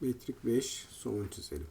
Metrik 5 somun çizelim.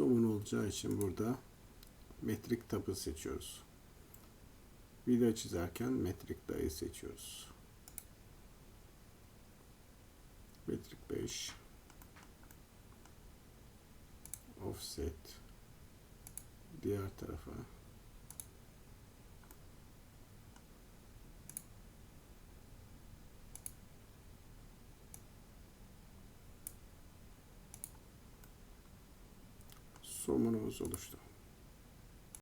Somun olacağı için burada metrik tapı seçiyoruz. Video çizerken metrik dayı seçiyoruz. Metrik 5 offset diğer tarafa somunumuz oluştu.